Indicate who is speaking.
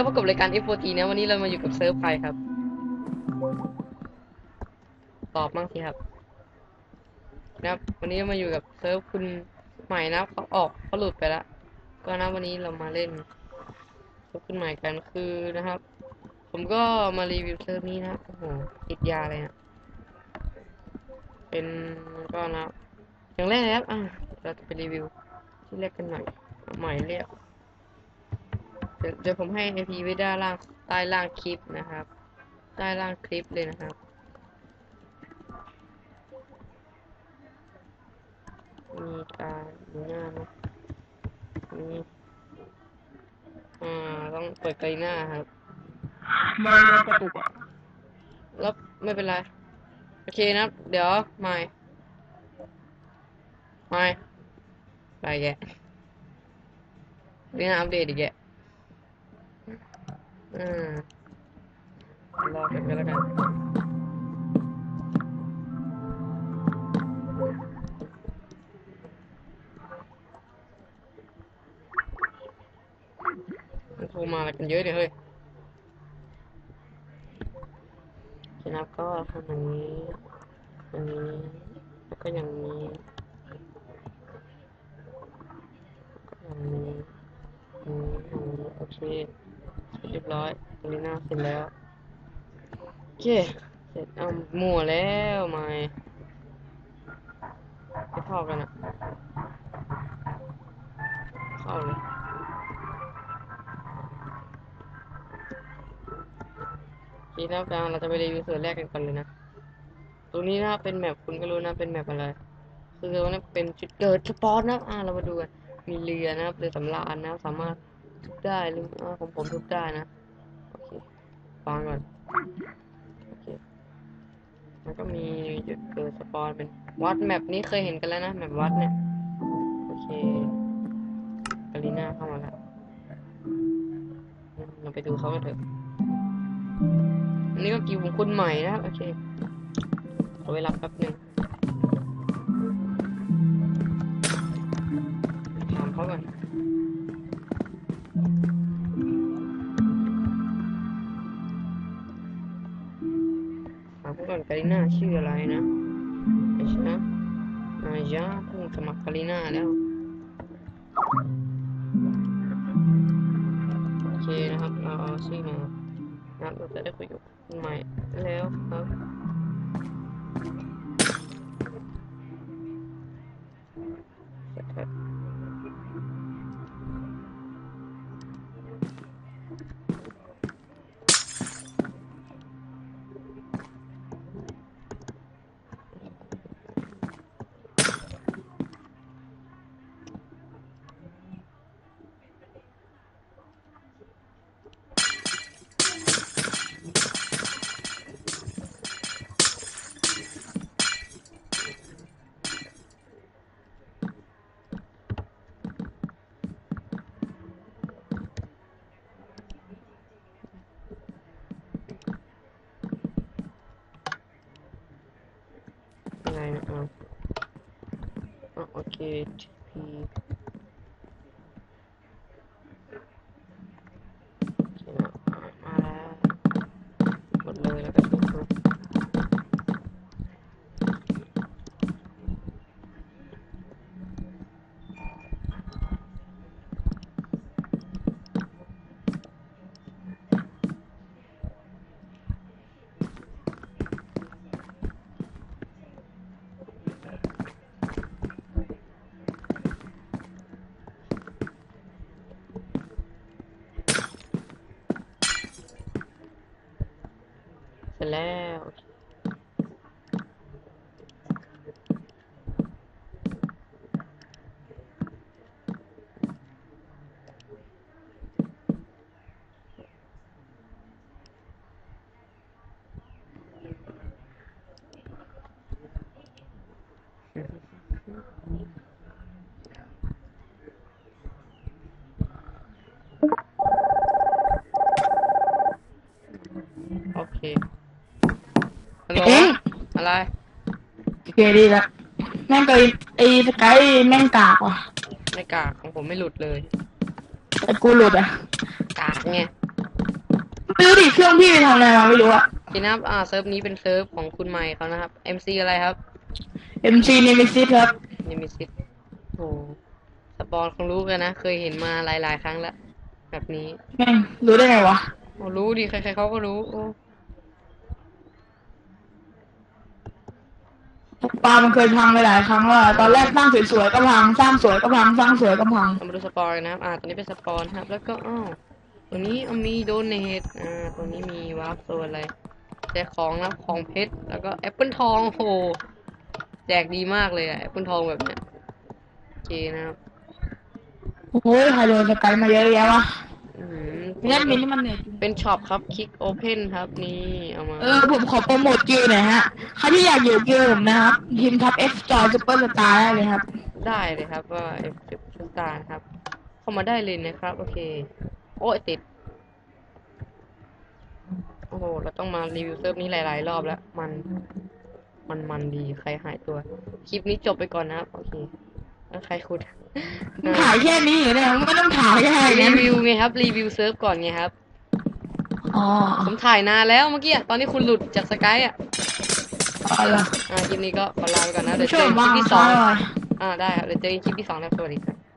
Speaker 1: ก็พบกับรายการ F4T นะวันนี้เรามาอยู่กับเซิร์ฟใครครับ ตอบบ้างสิครับ นะครับ วันนี้มาอยู่กับเซิร์ฟคุณใหม่นะเขาออกเขาหลุดไปแล้วก็นะวันนี้เรามาเล่นเซิร์ฟคุณใหม่กันคือนะครับ ผมก็มารีวิวเซิร์ฟนี้นะโอ้โหติดยาเลยนะเป็นก็นะอย่างแรกนะครับอะเราจะไปรีวิวที่แรกกันหน่อยใหม่เรียก เดี๋ยวเดี๋ยวผมให้ไอพีไว้ด้านล่างใต้ล่างคลิปนะครับ ใต้ล่างคลิปเลยนะครับมีการดูหน้าเนอะมีอ่าต้องเปิดไกลหน้าครับ
Speaker 2: มาแล้วกระตุกอะ
Speaker 1: แล้วไม่เป็นไร โอเคนะครับเดี๋ยวไม่ไม่ไปแกะนี่นะอัปเดตอีกแกะ อืมรอกันไปแล้วกันมันโทรมาอะไรกันเยอะเนี่ยเฮ้ยชนะก็ทำอย่างนี้อย่างนี้ก็อย่างนี้แล้วก็อย่างนี้อย่างนี้อย่างนี้โอเค เรียบร้อยตรงนี้หน้าเสร็จแล้วโอเคเสร็จเอามั่วแล้วไม่ไม่เข้ากันอะเข้าเลยทีนะครับอ่าเราจะไปรีวิวส่วนแรกกันก่อนเลยนะ ตรงนี้นะเป็นแมปคุณก็รู้นะเป็นแมปอะไร คือตรงนี้เป็นจุดเกิดสปอร์นะอ่าเรามาดูกันมีเรือนะครับเรือสำราญนะ สามารถ ทุบได้หรืออ่าของผมทุบได้นะ โอเคฟังก่อนโอเคมันก็มีจุดเกิดสปอนเป็นวัดแมปนี้เคยเห็นกันแล้วนะแมปวัดเนี่ย โอเคกาลิน่าเข้ามาแล้วเราไปดูเขากันเถอะอันนี้ก็กิวของคุณใหม่นะครับ โอเคขอเวลาแป๊บหนึ่งามเขาก่อนกาชื่ออะไรนะไอ้ชนะนายยาเพิ่งสมัครคาลิน่าแล้ว โอเคนะครับ เราเอาชื่อมานะครับเราจะได้คุยกับคุณใหม่แล้วครับ uh -uh. oh, okay, TP. เสร็จแล้วโอเคโอเค ฮัลโหล
Speaker 2: เอ๊ะ
Speaker 1: อะไร
Speaker 2: โอเคดีละแม่งไอไอสกายแม่งกากว่ะ
Speaker 1: ไม่กากของผมไม่หลุดเลย
Speaker 2: แต่กูหลุดอะ
Speaker 1: กากไง
Speaker 2: ดูดิเครื่องพี่ไปทำอะไรมาไม่รู้อะ
Speaker 1: ทีนะครับอ่าเซิร์ฟนี้เป็นเซิร์ฟของคุณใหม่เขานะครับ MC อะไรครับ
Speaker 2: MC Nemesis ครับ
Speaker 1: นิมิซิตโอ้สปอนคงรู้กันนะ เคยเห็นมาหลายๆ ครั้งแล้ว แบบนี้
Speaker 2: แม่งรู้ได้ไงวะ
Speaker 1: โอ้รู้ดิ ใครๆเขาก็รู้โอ้
Speaker 2: ปลามันเคยพังไปหลายครั้งแล้วอะตอนแรกสร้างสวยๆก็พัง สร้างสวยก็พัง สร้างสวยก็พัง
Speaker 1: เรามาดูสปอนกันนะครับ อ่าตัวนี้เป็นสปอนครับ แล้วก็อ้าวตัวนี้เอามีโดเนท อ่าตัวนี้มีวาร์ปโซนอะไร แจกของนะของเพชร แล้วก็แอปเปิลทองโอ้โห แจกดีมากเลยอะแอปเปิลทองแบบเนี้ย โอเคนะครับ
Speaker 2: โอ้ยใครโดนสกายมาเยอะแยะวะ
Speaker 1: อืม
Speaker 2: งั้นมินนี่มันเหนื่อยจริง
Speaker 1: เป็นช็อปครับ คลิกโอเพนครับ นี่ เอามา
Speaker 2: เออผมขอโปรโมทกิลหน่อยฮะ ใครที่อยากอยู่กิลผมนะครับพิมพ์ทับ F จอซูเปอร์สตาร์ได้เลยครับ
Speaker 1: ได้เลยครับว่าเอฟชุดตานะครับ เข้ามาได้เลยนะครับ โอเค โอ้ยติด โอ้โหเราต้องมารีวิวเซิร์ฟนี้หลาย ๆ รอบแล้ว มัน มันมันดีใครหายตัว คลิปนี้จบไปก่อนนะครับ โอเคแล้วใครคุด
Speaker 2: ถ่ายแค่นี้อยู่เนี่ยไม่ต้องถ่ายแค่
Speaker 1: รี
Speaker 2: นี้
Speaker 1: วิวไงครับ รีวิวเซิร์ฟก่อนไงครับ
Speaker 2: อ๋อ
Speaker 1: ผมถ่ายนานแล้วเมื่อกี้อะตอนนี้คุณหลุดจากสกายอะ
Speaker 2: อ๋อเหรอ
Speaker 1: อ่าคลิปนี้ก็ขอลาไปก่อนนะเดี๋ยว
Speaker 2: ช
Speaker 1: เจ
Speaker 2: อ
Speaker 1: อบกันคลิ
Speaker 2: มา
Speaker 1: ป
Speaker 2: ก
Speaker 1: ที่
Speaker 2: ส
Speaker 1: ส
Speaker 2: อ
Speaker 1: อง
Speaker 2: ง
Speaker 1: อ่าได้ครับเดี๋ยวเจอกันคลิปที่สองแล้วสวัสดีครับ